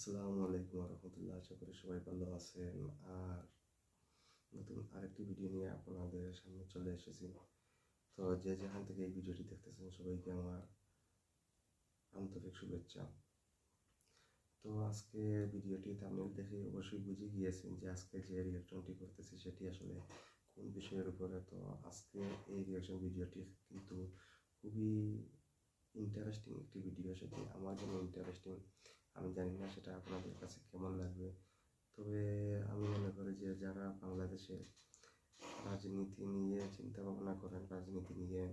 আসসালামু আলাইকুম রহমতুল্লাহ আশা করি সবাই ভালো আছেন। আর নতুন আরেকটি ভিডিও নিয়ে আপনাদের সামনে চলে এসেছি। তো যে যেখান থেকে এই ভিডিওটি দেখতেছেন সবাইকে আমার আন্তরিক শুভেচ্ছা। তো আজকে ভিডিওটি থামনেল দেখে অবশ্যই বুঝে গিয়েছেন যে আজকে যে রিয়াকশনটি করতেছি সেটি আসলে কোন বিষয়ের উপরে। তো আজকে এই রিয়াকশন ভিডিওটি কিন্তু খুবই ইন্টারেস্টিং একটি ভিডিও সেটি আমার জন্য ইন্টারেস্টিং আমি জানি না সেটা আপনাদের কাছে কেমন লাগবে। তবে আমি মনে করি যে যারা বাংলাদেশে রাজনীতি নিয়ে চিন্তা ভাবনা করেন, রাজনীতি নিয়ে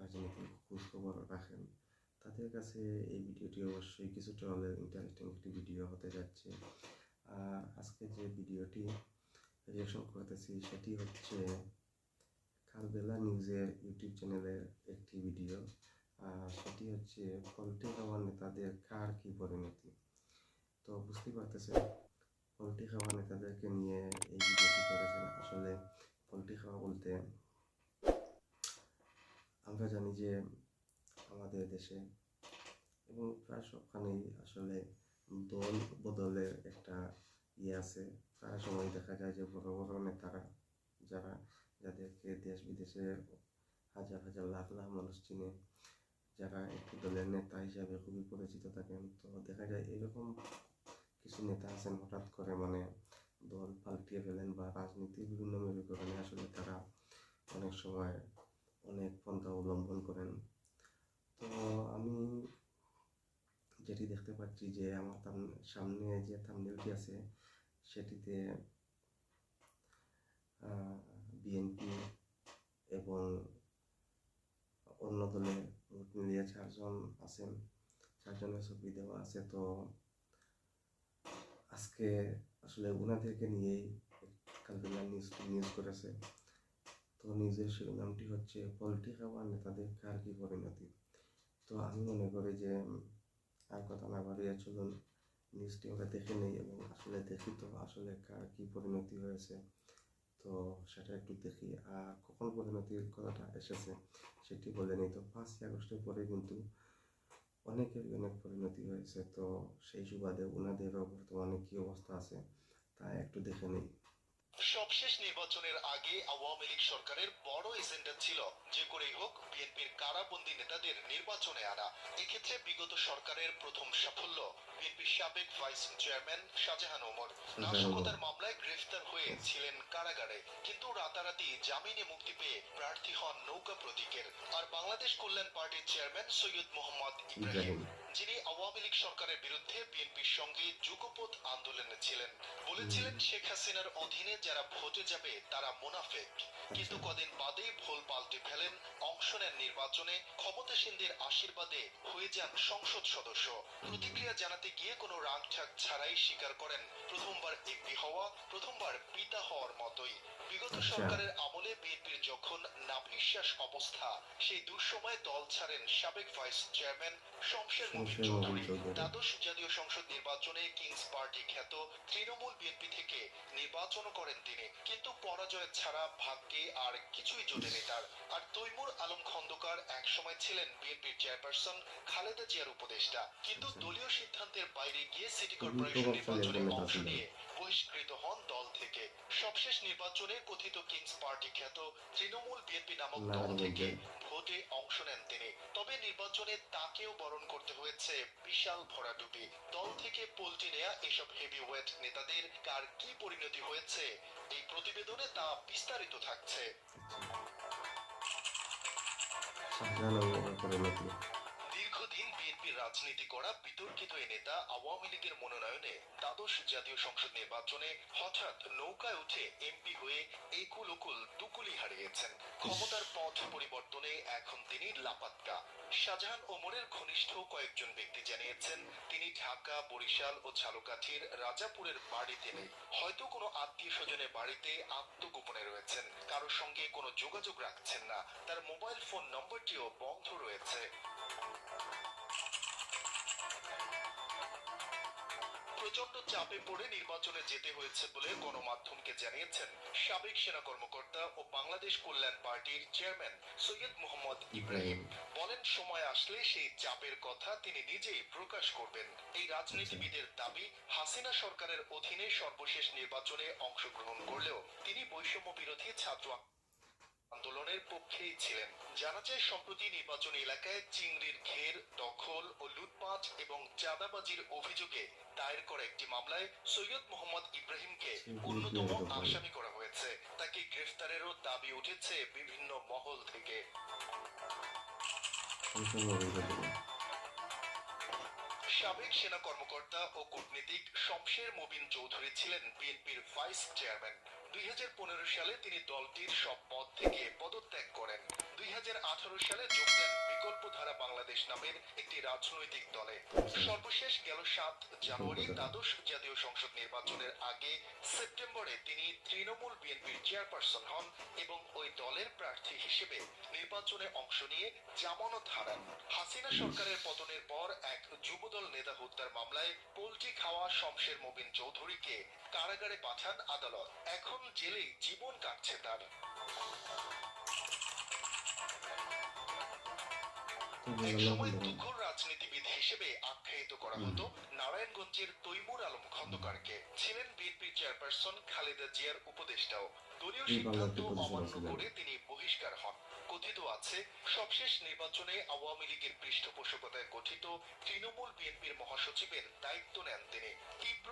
রাজনীতির খোঁজখবর রাখেন, তাদের কাছে এই ভিডিওটি অবশ্যই কিছুটা হলে ইন্টারেস্টিং একটি ভিডিও হতে যাচ্ছে। আর আজকে যে ভিডিওটি রিয়েকশন করতেছি সেটি হচ্ছে কালবেলা নিউজের ইউটিউব চ্যানেলের একটি ভিডিও। সেটি হচ্ছে পোল্ট্রি খাওয়ার নেতাদের কার কি পরিণতি? তো বুঝতে পারতেছেন, পোল্ট্রি খাওয়া নেতাদেরকে নিয়ে এই ভিডিওটি করেছেন। আসলে পোল্ট্রি খাওয়া বলতে আমরা জানি যে আমাদের দেশে এবং প্রায় সবখানেই আসলে দল বদলের একটা ইয়ে আছে। প্রায় সময় দেখা যায় যে বড় বড় নেতারা, যারা যাদেরকে দেশ বিদেশে হাজার হাজার লাখ লাখ মানুষ চিনে যারা একটি দলের নেতা হিসাবে খুবই পরিচিত থাকেন, তো দেখা যায় এরকম কিছু নেতা আছেন হঠাৎ করে মানে দল পাল্টিয়ে ফেলেন বা রাজনীতির বিভিন্ন মেরুকরণে আসলে তারা অনেক সময় অনেক পন্থা অবলম্বন করেন। তো আমি যেটি দেখতে পাচ্ছি যে আমার সামনে যে থামনেলটি আছে, সেটিতে বিএনপি এবং অন্য দলে ভোট মিলিয়ে চারজন আছেন, চারজনের ছবি দেওয়া আছে। তো আজকে আসলে ওনাদেরকে নিয়েই কালবেলা নিউজ নিউজ করেছে। তো নিউজের শিরোনামটি হচ্ছে, পোল্ট্রি খাওয়া নেতাদের কার কি পরিণতি? তো আমি মনে করি যে, আর কথা না বাড়িয়ে চলুন নিউজটি আমরা দেখে নেই এবং আসলে দেখি তো আসলে কার কি পরিণতি হয়েছে। তো সেটা একটু দেখি। আর কখন পরিণতির কথাটা এসেছে? সেটি বলে নিই। তো পাঁচই আগস্টের পরে কিন্তু অনেকের অনেক পরিণতি হয়েছে। তো সেই সুবাদে ওনাদেরও বর্তমানে কী অবস্থা আছে তা একটু দেখে নেই। সবশেষ নির্বাচনের আগে আওয়ামী লীগ সরকারের বড় এজেন্ডা ছিল যে করেই হোক বিএনপির কারাবন্দী নেতাদের নির্বাচনে আনা। এক্ষেত্রে বিগত সরকারের প্রথম সাফল্য বিএনপির সাবেক ভাইস চেয়ারম্যান শাহজাহান ওমর। নাশকতার মামলায় গ্রেফতার হয়ে ছিলেন কারাগারে কিন্তু রাতারাতি জামিনে মুক্তি পেয়ে প্রার্থী হন নৌকা প্রতীকের। আর বাংলাদেশ কল্যাণ পার্টির চেয়ারম্যান সৈয়দ মোহাম্মদ ইব্রাহিম। যিনি আওয়ামী লীগ সরকারের বিরুদ্ধে বিএনপির সঙ্গে যুগপথ আন্দোলনে ছিলেন, বলেছিলেন শেখ হাসিনার অধীনে যারা ভোটে যাবে তারা মুনাফেক। কিন্তু কদিন বাদেই ভুল পাল্টে ফেলেন, অংশ নেন নির্বাচনে, ক্ষমতাসীনদের আশীর্বাদে হয়ে যান সংসদ সদস্য। প্রতিক্রিয়া জানাতে গিয়ে কোনো রাগ ঠাক ছাড়াই স্বীকার করেন, প্রথমবার এমপি হওয়া, প্রথমবার পিতা হওয়ার মতোই। বিগত আচ্ছা। সরকারের আমলে বিএনপির যখন নাভিশ্বাস অবস্থা সেই দুঃসময়ে দল ছাড়েন সাবেক ভাইস চেয়ারম্যান শমশের চৌধুরী চৌধুরী। দ্বাদশ জাতীয় সংসদ নির্বাচনে কিংস পার্টি খ্যাত তৃণমূল বিএনপি থেকে নির্বাচন করেন তিনি কিন্তু পরাজয় ছাড়া ভাগ্যে আর কিছুই জোটেনি তার আর তৈমুর আলম খন্দকার একসময় ছিলেন বিএনপির চেয়ারপারসন খালেদা জিয়ার উপদেষ্টা। কিন্তু। দলীয় সিদ্ধান্তের বাইরে গিয়ে সিটি কর্পোরেশন নির্বাচনে অংশ নিয়ে বহিষ্কৃত হন দল থেকে। সবশেষ নির্বাচনে কথিত কিংস পার্টি খ্যাত তৃণমূল বিএনপি নামক দল থেকে ভোটে অংশ নেন তিনি। তবে নির্বাচনে তাকেও বরণ করতে হয়েছে বিশাল ভরাডুবি দল থেকে পল্টি নেয়া এসব হেভিওয়েট নেতাদের কার কি পরিণতি হয়েছে এই প্রতিবেদনে তা বিস্তারিত থাকছে। দীর্ঘদিন বিএনপির রাজনীতি করা বিতর্কিত এই নেতা আওয়ামী লীগের মনোনয়নে দ্বাদশ জাতীয় সংসদ নির্বাচনে হঠাৎ নৌকায় উঠে এমপি হয়ে ওকুল দুকুলি হারিয়েছেন। ক্ষমতার পথ পরিবর্তনে এখন তিনি লাপাত্তা। শাহজাহান ওমরের ঘনিষ্ঠ কয়েকজন ব্যক্তি জানিয়েছেন, তিনি ঢাকা, বরিশাল ও ঝালকাঠির রাজাপুরের বাড়িতে নেই। হয়তো কোনো আত্মীয় স্বজনের বাড়িতে আত্মগোপনে রয়েছেন। কারোর সঙ্গে কোনো যোগাযোগ রাখছেন না। তার মোবাইল ফোন নম্বরটিও বন্ধ রয়েছে। প্রচণ্ড চাপে পড়ে নির্বাচনে যেতে হয়েছে বলে গণমাধ্যমকে জানিয়েছেন সাবেক সেনা কর্মকর্তা ও বাংলাদেশ কল্যাণ পার্টির চেয়ারম্যান সৈয়দ মোহাম্মদ ইব্রাহিম। বলেন, সময় আসলে সেই চাপের কথা তিনি নিজেই প্রকাশ করবেন। এই রাজনীতিবিদের দাবি, হাসিনা সরকারের অধীনে সর্বশেষ নির্বাচনে অংশগ্রহণ করলেও তিনি বৈষম্য বিরোধী ছাত্র আন্দোলনের পক্ষেই ছিলেন। জানা যায় সম্প্রতি নির্বাচনী এলাকায় চিংড়ির ঘের দখল ও লুটপাট এবং চাঁদাবাজির অভিযোগে দায়ের করা একটি মামলায় সৈয়দ মোহাম্মদ ইব্রাহিমকে অন্যতম আসামি করা হয়েছে। তাকে গ্রেফতারেরও দাবি উঠেছে বিভিন্ন মহল থেকে। সাবেক সেনা কর্মকর্তা ও কূটনীতিক শমশের মুবিন চৌধুরী ছিলেন বিএনপির ভাইস চেয়ারম্যান। দুই হাজার পনেরো সালে তিনি দলটির সব পদ থেকে পদত্যাগ করেন। দুই সালে যোগ দেন বিকল্পধারা বাংলাদেশ নামের একটি রাজনৈতিক দলে। সর্বশেষ গেল সাত জানুয়ারি দ্বাদশ জাতীয় সংসদ নির্বাচনের আগে সেপ্টেম্বরে তিনি তৃণমূল বিএনপির চেয়ারপারসন হন এবং ওই দলের প্রার্থী হিসেবে নির্বাচনে অংশ নিয়ে জামানত হারান। হাসিনা সরকারের পতনের পর এক যুবদল নেতা হত্যার মামলায় পোল্ট্রি খাওয়া শমশের মুবিন চৌধুরীকে কারাগারে পাঠান আদালত। এখন জেলেই জীবন কাটছে তার। তো এক সময় বললাম। রাজনীতিবিদ হিসেবে আখ্যায়িত করা হতো নারায়ণগঞ্জের তৈমুর আলম খন্দকারকে। ছিলেন বিএনপি চেয়ারপারসন খালেদা জিয়ার উপদেষ্টাও। দলীয় সিদ্ধান্ত অমান্য করে তিনি বহিষ্কার হন। কথিত আছে সবশেষ নির্বাচনে আওয়ামী লীগের পৃষ্ঠপোষকতায় গঠিত তৃণমূল বিএনপির মহাসচিবের দায়িত্ব নেন তিনি।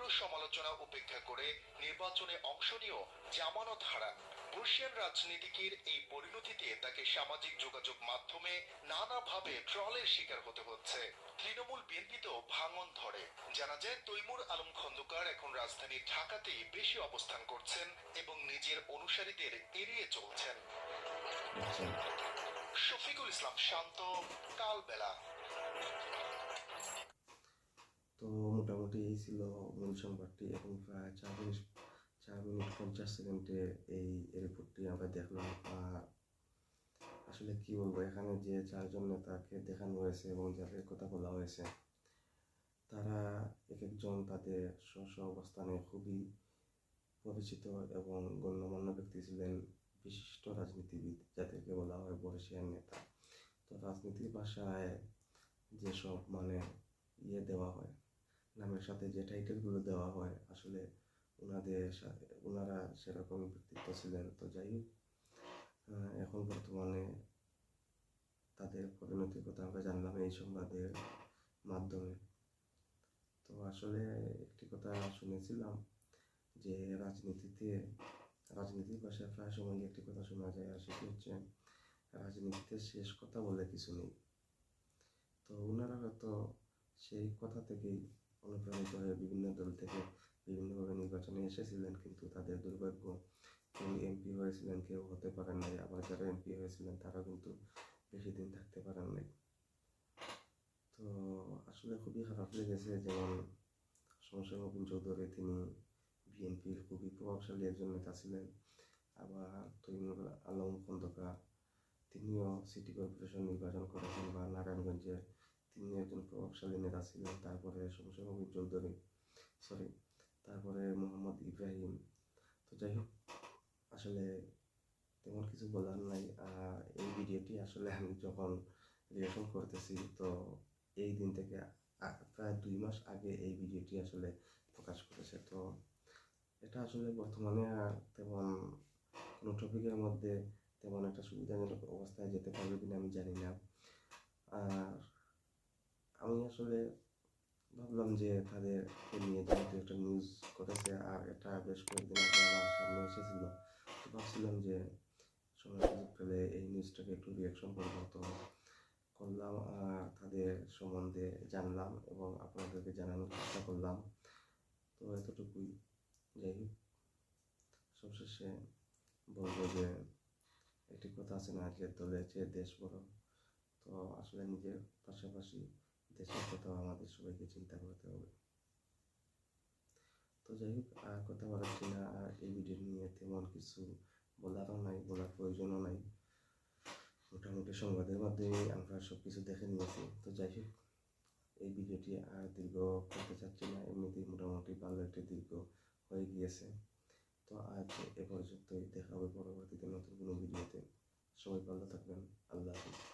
তীব্র সমালোচনা উপেক্ষা করে নির্বাচনে অংশ নিয়েও জামানত হারান বর্ষিয়ান রাজনীতিকের এই পরিণতিতে তাকে সামাজিক যোগাযোগ মাধ্যমে নানাভাবে ট্রলের শিকার হতে হচ্ছে। তৃণমূল বিএনপিতেও ভাঙন ধরে। জানা যায় তৈমুর আলম খন্দকার এখন রাজধানী ঢাকাতেই বেশি অবস্থান করছেন এবং নিজের অনুসারীদের এড়িয়ে চলছেন। আচ্ছা। শফিকুল ইসলাম শান্ত কালবেলা তো মোটামুটি এই ছিল মূল সংবাদটি এখন প্রায় চার মিনিট চার মিনিট পঞ্চাশ সেকেন্ডে এই রিপোর্টটি আমরা দেখলাম। আসলে কি বলব, এখানে যে চারজন নেতাকে দেখানো হয়েছে এবং যাদের কথা বলা হয়েছে, তারা এক একজন তাদের স্ব স্ব অবস্থানে খুবই পরিচিত এবং গণ্যমান্য ব্যক্তি ছিলেন বিশিষ্ট রাজনীতিবিদ যাদেরকে বলা হয় বর্ষিয়ান নেতা। তো রাজনীতির ভাষায় যেসব মানে ইয়ে দেওয়া হয় নামের সাথে যে টাইটেলগুলো দেওয়া হয়, আসলে ওনাদের ওনারা সেরকম ব্যক্তিত্ব ছিলেন। তো যাই হোক এখন বর্তমানে তাদের পরিণতির কথা আমরা জানলাম এই সংবাদের মাধ্যমে। তো আসলে একটি কথা শুনেছিলাম যে রাজনীতিতে, রাজনীতির ভাষায় প্রায় সময় একটি কথা শোনা যায় আর সেটি হচ্ছে, রাজনীতিতে শেষ কথা বলে কিছু নেই। তো ওনারা হয়তো সেই কথা থেকেই অনুপ্রাণিত হয়ে বিভিন্ন দল থেকে বিভিন্নভাবে নির্বাচনে এসেছিলেন, কিন্তু তাদের দুর্ভাগ্য কেউ এমপি হয়েছিলেন, কেউ হতে পারেন নাই। আবার যারা এমপি হয়েছিলেন তারা কিন্তু বেশি দিন থাকতে পারেন নাই। তো আসলে খুবই খারাপ লেগেছে যেমন সমস্যা মবিন চৌধুরী, তিনি বিএনপির খুবই প্রভাবশালী একজন নেতা ছিলেন। আবার তৈমুর আলম খন্দকার, তিনিও সিটি কর্পোরেশন নির্বাচন করেছেন বা নারায়ণগঞ্জে তিনি একজন প্রভাবশালী নেতা ছিলেন, তারপরে সমস্যা মবিন চৌধুরী সরি তারপরে মোহাম্মদ ইব্রাহিম। তো যাই হোক, আসলে তেমন কিছু বলার নাই। এই ভিডিওটি আসলে আমি যখন রিয়াকশন করতেছি, তো এই দিন থেকে প্রায় দুই মাস আগে এই ভিডিওটি আসলে প্রকাশ করেছে। তো এটা আসলে বর্তমানে তেমন কোনো টপিকের মধ্যে তেমন একটা সুবিধাজনক অবস্থায় যেতে পারবে কিনা আমি জানি না। আর আমি আসলে ভাবলাম যে তাদেরকে নিয়ে যেহেতু একটা নিউজ করেছে আর এটা বেশ কয়েকদিন আগে আমার সামনে এসেছিল, তো ভাবছিলাম যে সময় সুযোগ পেলে এই নিউজটাকে একটু রিয়াকশন করব। তো করলাম, আর তাদের সম্বন্ধে জানলাম এবং আপনাদেরকে জানানোর চেষ্টা করলাম। তো এতটুকুই। যাই হোক, সবশেষে বলব যে একটি কথা আছে না, যে দলে যে দেশ বড়, তো আসলে নিজের পাশাপাশি দেশের কথাও আমাদের সবাইকে চিন্তা করতে হবে। তো যাই হোক, আর কথা বাড়াচ্ছি না, আর এই ভিডিও নিয়ে তেমন কিছু বলারও নাই, বলার প্রয়োজনও নাই। মোটামুটি সংবাদের মাধ্যমে আমরা সব কিছু দেখে নিয়েছি। তো যাই হোক, এই ভিডিওটি আর দীর্ঘ করতে চাচ্ছি না, এমনিতেই মোটামুটি ভালো একটা দীর্ঘ হয়ে গিয়েছে। তো আজ এ পর্যন্তই, দেখা হবে পরবর্তীতে নতুন কোনো ভিডিওতে সবাই ভালো থাকবেন, আল্লাহ হাফিজ।